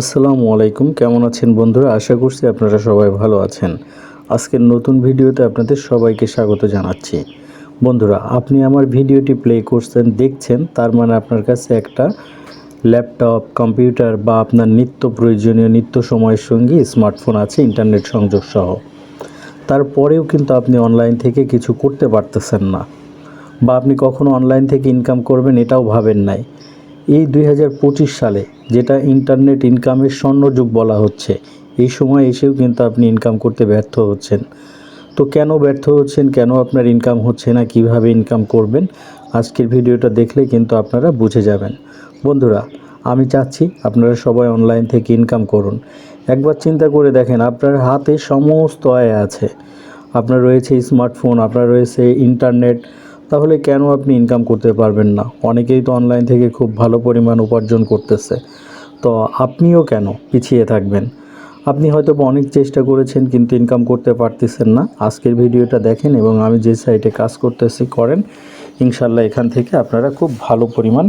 আসসালামু আলাইকুম। কেমন আছেন বন্ধুরা? আশা করছি আপনারা সবাই ভালো আছেন। আজকের নতুন ভিডিওতে আপনাদের সবাইকে স্বাগত জানাচ্ছি। বন্ধুরা, আপনি আমার ভিডিওটি প্লে করছেন, দেখছেন, তার মানে আপনার কাছে একটা ল্যাপটপ কম্পিউটার বা আপনার নিত্য প্রয়োজনীয় নিত্য সময়ের সঙ্গী স্মার্টফোন আছে ইন্টারনেট সংযোগ সহ। তারপরেও কিন্তু আপনি অনলাইন থেকে কিছু করতে পারতেছেন না। বা আপনি কখনো অনলাইন থেকে ইনকাম করবেন, এটাও ভাবেন নাই। এই দুই হাজার পঁচিশ সালে যেটা ইন্টারনেট ইনকামের স্বর্ণযুগ বলা হচ্ছে, এই সময় এসেও কিন্তু আপনি ইনকাম করতে ব্যর্থ হচ্ছেন। তো কেন ব্যর্থ হচ্ছেন? কেন আপনার ইনকাম হচ্ছে না? কীভাবে ইনকাম করবেন? আজকের ভিডিওটা দেখলে কিন্তু আপনারা বুঝে যাবেন। বন্ধুরা, আমি চাচ্ছি আপনারা সবাই অনলাইন থেকে ইনকাম করুন। একবার চিন্তা করে দেখেন, আপনার হাতে সমস্ত আয় আছে। আপনার রয়েছে স্মার্টফোন, আপনার রয়েছে ইন্টারনেট তাহলে কেন আপনি ইনকাম করতে পারবেন না? অনেকেই তো অনলাইন থেকে খুব ভালো পরিমাণ উপার্জন করতেছে। তো আপনিও কেন পিছিয়ে থাকবেন? আপনি হয়তো অনেক চেষ্টা করেছেন কিন্তু ইনকাম করতে পারতেছেন না। আজকের ভিডিওটা দেখেন এবং আমি যে সাইটে কাজ করতেছি করেন ইনশাল্লাহ এখান থেকে আপনারা খুব ভালো পরিমাণ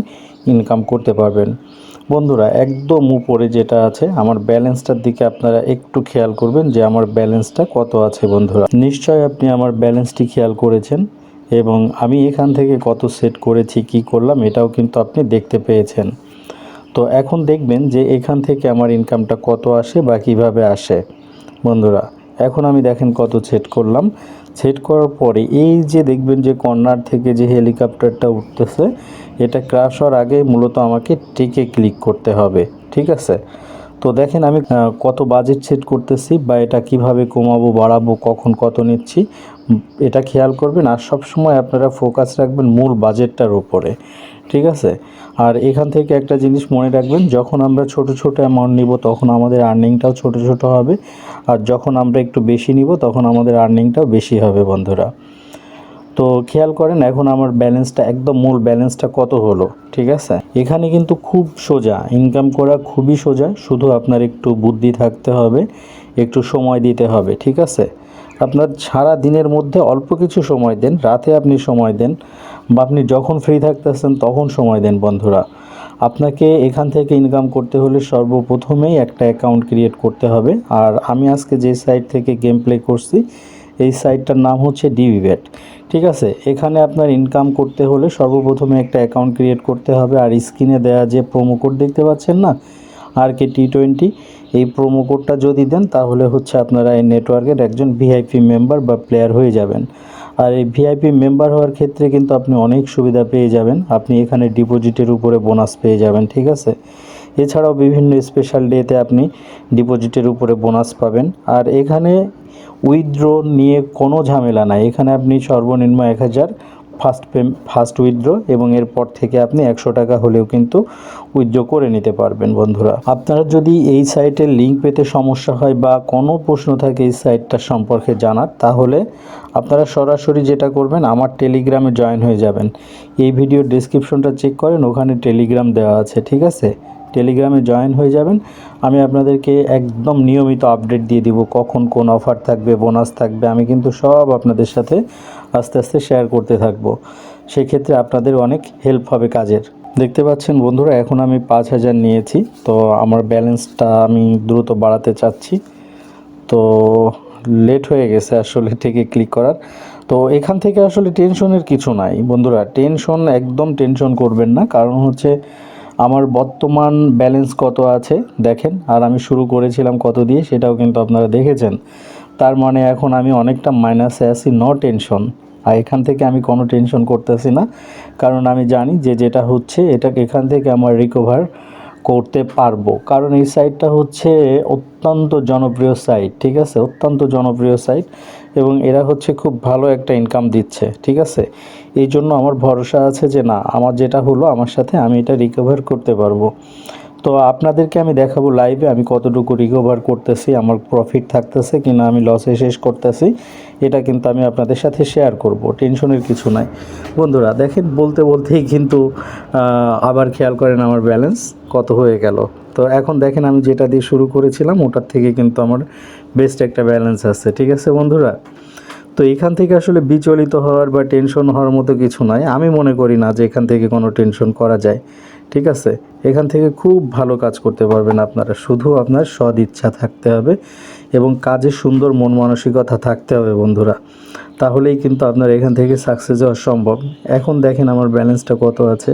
ইনকাম করতে পারবেন। বন্ধুরা, একদম উপরে যেটা আছে, আমার ব্যালেন্সটার দিকে আপনারা একটু খেয়াল করবেন যে আমার ব্যালেন্সটা কত আছে বন্ধুরা। নিশ্চয় আপনি আমার ব্যালেন্সটি খেয়াল করেছেন। এবং আমি এখান থেকে কত সেট করেছি, কি করলাম, এটাও কিন্তু আপনি দেখতে পেয়েছেন। তো এখন দেখবেন যে এখান থেকে আমার ইনকামটা কত আসে বা কীভাবে আসে। বন্ধুরা, এখন আমি দেখেন কত সেট করলাম। সেট করার পরে এই যে দেখবেন যে কর্নার থেকে যে হেলিকপ্টারটা উঠতেছে, এটা ক্রাশ হওয়ার আগে মূলত আমাকে টেকে ক্লিক করতে হবে, ঠিক আছে? তো দেখেন আমি কত বাজেট সেট করতেছি বা এটা কীভাবে কমাবো, বাড়াবো, কখন কত নিচ্ছি, এটা খেয়াল করবেন। আর সব সময় আপনারা ফোকাস রাখবেন মূল বাজেটটার উপরে, ঠিক আছে? আর এখান থেকে একটা জিনিস মনে রাখবেন, যখন আমরা ছোট ছোট অ্যামাউন্ট নিব, তখন আমাদের আর্নিংটাও ছোট ছোট হবে। আর যখন আমরা একটু বেশি নিব, তখন আমাদের আর্নিংটাও বেশি হবে, বন্ধুরা। তো খেয়াল করেন, এখন আমার ব্যালেন্সটা একদম মূল ব্যালেন্সটা কত হলো, ঠিক আছে? এখানে কিন্তু খুব সোজা ইনকাম করা খুবই সোজা, শুধু আপনার একটু বুদ্ধি থাকতে হবে, একটু সময় দিতে হবে, ঠিক আছে? আপনার সারা দিনের মধ্যে অল্প কিছু সময় দেন, রাতে আপনি সময় দেন, বা আপনি যখন ফ্রি থাকতেছেন তখন সময় দেন বন্ধুরা। আপনাকে এখান থেকে ইনকাম করতে হলে সর্বপ্রথমেই একটা অ্যাকাউন্ট ক্রিয়েট করতে হবে, আর আমি আজকে যে সাইট থেকে গেম প্লে করছি, এই সাইটটার নাম হচ্ছে ডিভিভেট ঠিক আছে? এখানে আপনার ইনকাম করতে হলে সর্বপ্রথমে একটা অ্যাকাউন্ট ক্রিয়েট করতে হবে। আর স্ক্রিনে দেওয়া যে প্রোমো কোড দেখতে পাচ্ছেন না? আর কে টি টোয়েন্টি এই প্রোমো কোডটা যদি দেন, তাহলে হচ্ছে আপনারা এই নেটওয়ার্কের একজন ভিআইপি মেম্বার বা প্লেয়ার হয়ে যাবেন। আর এই ভিআইপি মেম্বার হওয়ার ক্ষেত্রে কিন্তু আপনি অনেক সুবিধা পেয়ে যাবেন। আপনি এখানে ডিপোজিটের উপরে বোনাস পেয়ে যাবেন, ঠিক আছে? এছাড়াও বিভিন্ন স্পেশাল ডেতে আপনি ডিপোজিটের উপরে বোনাস পাবেন। আর এখানে উইথড্র নিয়ে কোনো ঝামেলা নাই। এখানে আপনি সর্বনিম্ন এক হাজার ফার্স্ট পে ফার্স্ট উইথড্র এবং এরপর থেকে আপনি একশো টাকা হলেও কিন্তু উইথড্র করে নিতে পারবেন বন্ধুরা। আপনারা যদি এই সাইটের লিঙ্ক পেতে সমস্যা হয় বা কোনো প্রশ্ন থাকে এই সাইটটা সম্পর্কে জানার, তাহলে আপনারা সরাসরি যেটা করবেন, আমার টেলিগ্রামে জয়েন হয়ে যাবেন। এই ভিডিও ডিসক্রিপশনটা চেক করেন, ওখানে টেলিগ্রাম দেওয়া আছে, ঠিক আছে? টেলিগ্রামে জয়েন হয়ে যাবেন। আমি আপনাদেরকে একদম নিয়মিত আপডেট দিয়ে দিব কখন কোন অফার থাকবে, বোনাস থাকবে। আমি কিন্তু সব আপনাদের সাথে আস্তে আস্তে শেয়ার করতে থাকব। সেক্ষেত্রে আপনাদের অনেক হেল্প হবে কাজের। দেখতে পাচ্ছেন বন্ধুরা, এখন আমি পাঁচ হাজার নিয়েছি। তো আমার ব্যালেন্সটা আমি দ্রুত বাড়াতে চাচ্ছি। তো লেট হয়ে গেছে আসলে থেকে ক্লিক করার। তো এখান থেকে আসলে টেনশনের কিছু নাই। বন্ধুরা, টেনশন, একদম টেনশন করবেন না। কারণ হচ্ছে আমার বর্তমান ব্যালেন্স কত আছে? দেখেন, আর আমি শুরু করেছিলাম কত দিয়ে, সেটাও কিন্তু আপনারা দেখেছেন। তার মানে এখন আমি অনেকটা মাইনাসে আছি ন টেনশন আর এখান থেকে আমি কোনো টেনশন করতেছি না, কারণ আমি জানি যে যেটা হচ্ছে, এটা এখান থেকে আমার রিকভার করতে পারব। কারণ এই সাইটটা হচ্ছে অত্যন্ত জনপ্রিয় সাইট ঠিক আছে? অত্যন্ত জনপ্রিয় সাইট এবং এরা হচ্ছে খুব ভালো একটা ইনকাম দিচ্ছে, ঠিক আছে? এই জন্য আমার ভরসা আছে যে না, আমার যেটা হলো আমার সাথে আমি এটা রিকভার করতে পারব। তো আপনাদেরকে আমি দেখাবো লাইভে আমি কতটুকু রিকভার করতেছি, আমার প্রফিট থাকতেছে কিনা আমি লসে শেষ করতেছি, এটা কিন্তু আমি আপনাদের সাথে শেয়ার করব টেনশনের কিছু নাই। বন্ধুরা, দেখেন বলতে বলতেই কিন্তু আবার খেয়াল করেন আমার ব্যালেন্স কত হয়ে গেল। তো এখন দেখেন আমি যেটা দিয়ে শুরু করেছিলাম, ওটার থেকে কিন্তু আমার বেস্ট একটা ব্যালেন্স আছে, ঠিক আছে বন্ধুরা? তো এখান থেকে আসলে বিচলিত হওয়ার বা টেনশন হওয়ার মতো কিছু নয়। আমি মনে করি না যে এখান থেকে কোনো টেনশন করা যায়। ঠিক আছে? এখান থেকে খুব ভালো কাজ করতে পারবেন আপনারা। শুধু আপনার সদ ইচ্ছা থাকতে হবে এবং কাজে সুন্দর মন মানসিকতা থাকতে হবে বন্ধুরা। তাহলেই কিন্তু আপনার এখান থেকে সাকসেস হওয়া সম্ভব। এখন দেখেন আমার ব্যালেন্সটা কত আছে।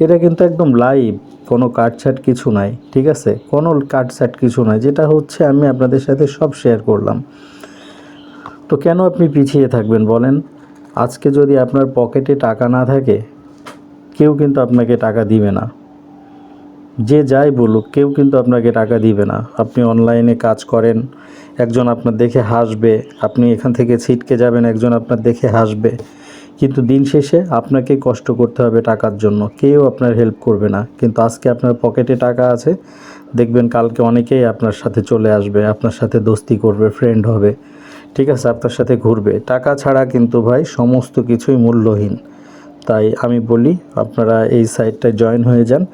এটা কিন্তু একদম লাইভ কোনো কাটছাট কিছু নাই। ঠিক আছে? কোনো কাটছাট কিছু নাই। যেটা হচ্ছে আমি আপনাদের সাথে সব শেয়ার করলাম। তো কেন আপনি পিছিয়ে থাকবেন বলেন? আজকে যদি আপনার পকেটে টাকা না থাকে, কেউ কিন্তু আপনাকে টাকা দিবে না। যে যাই বলুক, কেউ কিন্তু আপনাকে টাকা দিবে না। আপনি অনলাইনে কাজ করেন, একজন আপনার দেখে হাসবে, আপনি এখান থেকে ছিটকে যাবেন, একজন আপনার দেখে হাসবে। কিন্তু দিন শেষে আপনাকে কষ্ট করতে হবে টাকার জন্য। কেউ আপনার হেল্প করবে না। কিন্তু আজকে আপনার পকেটে টাকা আছে, দেখবেন কালকে অনেকেই আপনার সাথে চলে আসবে, আপনার সাথে দোস্তি করবে ফ্রেন্ড হবে। ঠিক আছে, আপনার সাথে ঘুরবে। টাকা ছাড়া কিন্তু ভাই সমস্ত কিছুই মূল্যহীন। তাই আমি বলি, আপনারা এই সাইটটায় জয়েন হয়ে যান।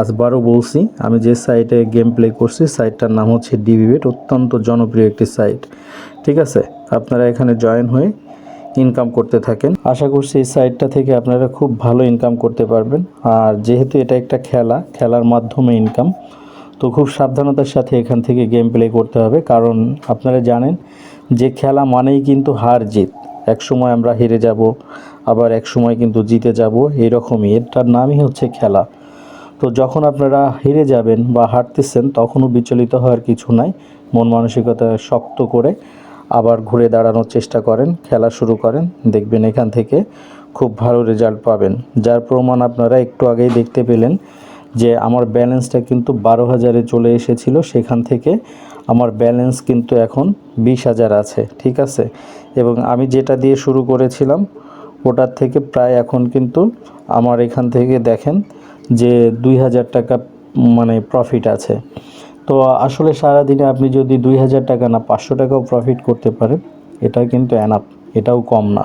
আজবারও বলছি, আমি যে সাইটে গেম প্লে করছি সাইটটার নাম হচ্ছে ডিবিবেট অত্যন্ত জনপ্রিয় একটি সাইট ঠিক আছে, আপনারা এখানে জয়েন হয়ে ইনকাম করতে থাকেন। আশা করছি এই সাইটটা থেকে আপনারা খুব ভালো ইনকাম করতে পারবেন। আর যেহেতু এটা একটা খেলা, খেলার মাধ্যমে ইনকাম তো খুব সাবধানতার সাথে এখান থেকে গেম প্লে করতে হবে। কারণ আপনারা জানেন যে খেলা মানেই কিন্তু হার জিত। এক সময় আমরা হেরে যাব, আবার এক সময় কিন্তু জিতে যাব, এরকমই। এটার নামই হচ্ছে খেলা। তো যখন আপনারা হেরে যাবেন বা হারতেছেন, তখনও বিচলিত হওয়ার কিছু নাই। মন মানসিকতা শক্ত করে আবার ঘুরে দাঁড়ানোর চেষ্টা করেন, খেলা শুরু করেন, দেখবেন এখান থেকে খুব ভালো রেজাল্ট পাবেন। যার প্রমাণ আপনারা একটু আগেই দেখতে পেলেন যে, আমার ব্যালেন্সটা কিন্তু বারো হাজারে চলে এসেছিল, সেখান থেকে আমার ব্যালেন্স কিন্তু এখন বিশ হাজার আছে, ঠিক আছে? এবং আমি যেটা দিয়ে শুরু করেছিলাম, ওটার থেকে প্রায় এখন কিন্তু আমার এখান থেকে দেখেন যে দুই হাজার টাকা মানে প্রফিট আছে। তো আসলে সারাদিনে আপনি যদি দুই হাজার টাকা না, পাঁচশো টাকাও প্রফিট করতে পারেন, এটা কিন্তু অ্যানাপ এটাও কম না।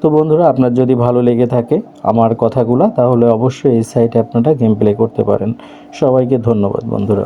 তো বন্ধুরা, আপনার যদি ভালো লেগে থাকে আমার কথাগুলো, তাহলে অবশ্যই এই সাইটে আপনারা গেম প্লে করতে পারেন। সবাইকে ধন্যবাদ বন্ধুরা।